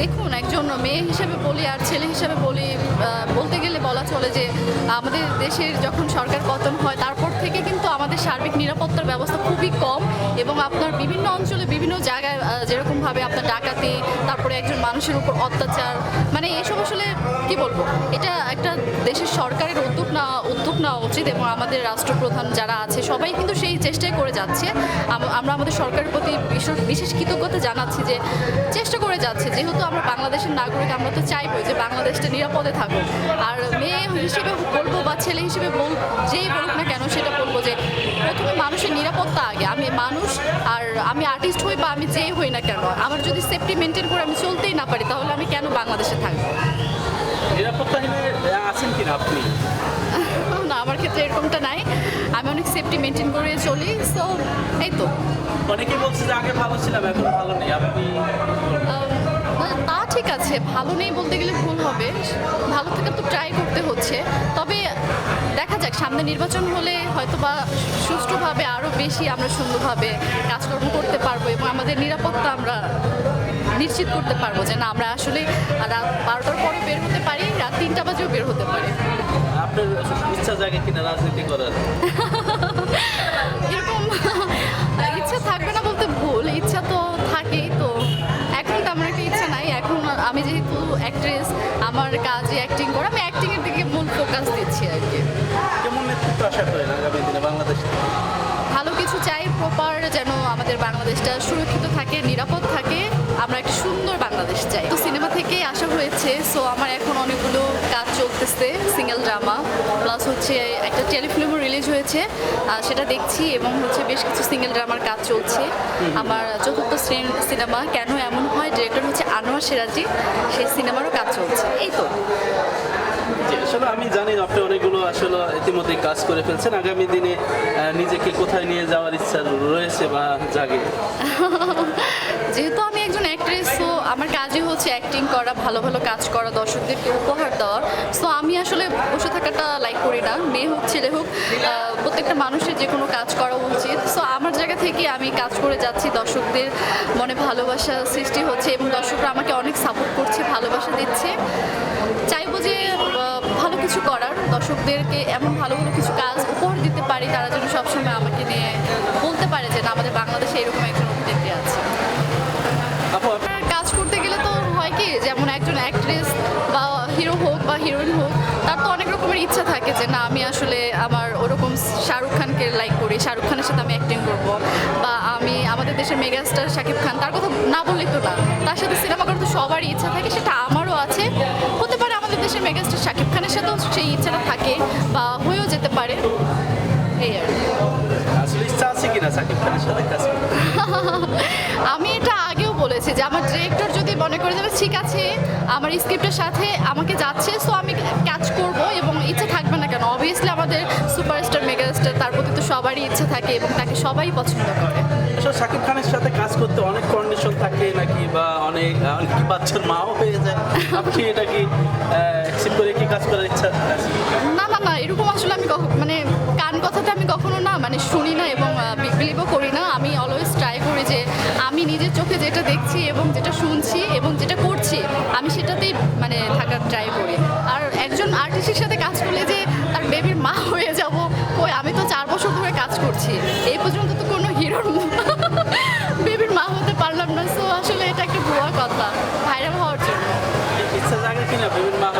দেখুন, একজন মেয়ে হিসেবে বলি আর ছেলে হিসেবে বলি বলতে গেলে বলা চলে যে আমাদের দেশের যখন সরকার পতন হয়, তারপর থেকে নিরাপত্তার ব্যবস্থা খুবই কম এবং আপনার বিভিন্ন অঞ্চলে বিভিন্ন জায়গায় যেরকমভাবে আপনার ডাকাতি, তারপরে একজন মানুষের উপর অত্যাচার মানে এসব আসলে, কি বলব, এটা একটা দেশের সরকারের উদ্যোগ নেওয়া উদ্যোগ নেওয়া উচিত এবং আমাদের রাষ্ট্রপ্রধান যারা আছে, সবাই কিন্তু সেই চেষ্টাই করে যাচ্ছে। আমরা আমাদের সরকারের প্রতি বিশেষ- বিশেষ কৃতজ্ঞতা জানাচ্ছি যে চেষ্টা করে যাচ্ছে। যেহেতু আমরা বাংলাদেশের নাগরিক, আমরা তো চাইব যে বাংলাদেশটা নিরাপদে থাকুক। আর মেয়ে হিসেবে বলব বা ছেলে হিসেবে বল, যেই বলুক না কেন, সেটা বলব যে প্রথমে মানুষের নিরাপত্তা আগে। আমি মানুষ আর আমি আর্টিস্ট হই বা আমি যেই হই না কেন। আমার যদি সেফটি মেনটেন করে আমি চলতেই না পারি তাহলে আমি কেন বাংলাদেশে থাকব? নিরাপত্তাহীন আছেন কিনা আপনি? না আমার ক্ষেত্রে এরকমটা নাই। আমি অনেক সেফটি মেনটেন করে চলি সো এই তো। অনেকেই বলছে যে আগে ভালো ছিলাম এখন ভালো নেই। আপনি তা ঠিক আছে। ভালো নেই বলতে গেলে ভুল হবে। ভালো থেকে তো ট্রাই করতে হচ্ছে। তবে সামনে নির্বাচন হলে হয়তো বা সুষ্ঠুভাবে আরও বেশি আমরা সুন্দরভাবে কাজকর্ম করতে পারব এবং আমাদের নিরাপত্তা আমরা নিশ্চিত করতে পারব যে না আমরা আসলে রাত বারোটার পরে বের হতে পারি রাত তিনটা বাজেও বের হতে পারি। আপনার ইচ্ছা জাগে কিনা রাজনীতি করার? এরকম ইচ্ছা থাকবে না বলতে ভুল ইচ্ছা তো থাকেই তো। এখন তেমন একটা ইচ্ছা নাই এখন আমি যেহেতু অ্যাক্ট্রেস আমার কাজে অ্যাক্টিং করা আমি অ্যাক্টিংয়ের দিকে মূল ফোকাস দিচ্ছি আর কি। ভালো কিছু চাই প্রপার যেন আমাদের বাংলাদেশটা সুরক্ষিত থাকে, নিরাপদ থাকে। আমরা একটা সুন্দর বাংলাদেশ চাই। তো সিনেমা থেকেই আসা হয়েছে সো আমার এখন অনেকগুলো কাজ চলতেছে সিঙ্গেল ড্রামা প্লাস হচ্ছে একটা টেলিফিল্মও রিলিজ হয়েছে সেটা দেখছি এবং হচ্ছে বেশ কিছু সিঙ্গেল ড্রামার কাজ চলছে। আমার চতুর্থ শ্রেণির সিনেমা, কেন এমন হয়? ডিরেক্টর হচ্ছে আনোয়ার সিরাজি, সেই সিনেমারও কাজ চলছে। এই তো। আসলে আমি জানি আপনি অনেকগুলো আসলে ইতিমধ্যে কাজ করে ফেলছেন। আগামী দিনে নিজেকে কোথায় নিয়ে যাওয়ার ইচ্ছা রয়েছে বা জাগে? যেহেতু আমি একজন অ্যাক্ট্রেস সো আমার কাজই হচ্ছে অ্যাক্টিং করা, ভালো ভালো কাজ করা, দর্শকদেরকে উপহার দেওয়া। সো আমি আসলে বসে থাকাটা লাইক করি না, মেয়ে হোক, ছেলে হোক প্রত্যেকটা মানুষের যে কোনো কাজ করা উচিত। সো আমার জায়গা থেকে আমি কাজ করে যাচ্ছি, দর্শকদের মনে ভালোবাসা সৃষ্টি হচ্ছে এবং দর্শকরা আমাকে অনেক সাপোর্ট করছে, ভালোবাসা দিচ্ছে। চাইব যে কিছু করার দর্শকদেরকে এমন ভালো ভালো কিছু কাজ উপহার দিতে পারি তারা যেন সবসময় আমাকে নিয়ে বলতে পারে যে না আমাদের বাংলাদেশে এরকম একজন অভিনেত্রী আছে। কাজ করতে গেলে তো হয় কি যেমন একজন অ্যাক্ট্রেস বা হিরো হোক বা হিরোইন হোক তার তো অনেক রকমের ইচ্ছা থাকে যে না আমি আসলে আমার ওরকম শাহরুখ খানকে লাইক করি শাহরুখ খানের সাথে আমি অ্যাক্টিং করব। বা আমি আমাদের দেশের মেগাস্টার শাকিব খান তার কথা না বললেই তো না তার সাথে সিনেমা করার তো সবারই ইচ্ছা থাকে সেটা আমারও সেই ইচ্ছাটা থাকে বা হয়েও যেতে পারে। এই আর আমি এটা আগেও বলেছি যে আমার ডিরেক্টর যদি মনে করে যাবে ঠিক আছে আমার স্ক্রিপ্টের সাথে আমাকে যাচ্ছে সো আমি ক্যাচ করব এবং ইচ্ছে থাকবে না কেন? অবভিয়াসলি আমাদের সুপারস্টার মেগাস্টার তার প্রতি তো সবারই ইচ্ছে থাকে এবং তাকে সবাই পছন্দ করে। আসলে সাকিব খানের সাথে কাজ করতে অনেক কন্ডিশন থাকে নাকি বা অনেক অনেক বাচ্চার মাও হয়ে যায়। আপনি এটা কি কাজ করার ইচ্ছা? না না না এরকম আসলে আমি মানে কান কথাটা আমি কখনো না মানে শুনি না এবং বিলিভও করি না। আমি অলওয়েজ ট্রাই করি যে আমি নিজের চোখে যেটা দেখছি এবং যেটা শুনছি এবং যেটা করছি আমি সেটাতেই মানে থাকার ট্রাই করি। আর একজন আর্টিস্টের সাথে কাজ করলে যে তার বেবির মা হয়ে যাব কই আমি তো চার বছর ধরে কাজ করছি। এই পর্যন্ত তো কোনো হিরোর বেবির মা হতে পারলাম না। সো আসলে এটা একটা ভুয়া কথা ভাইরাল হওয়ার জন্য। ইচ্ছা জাগে কিনা বিভিন্ন মা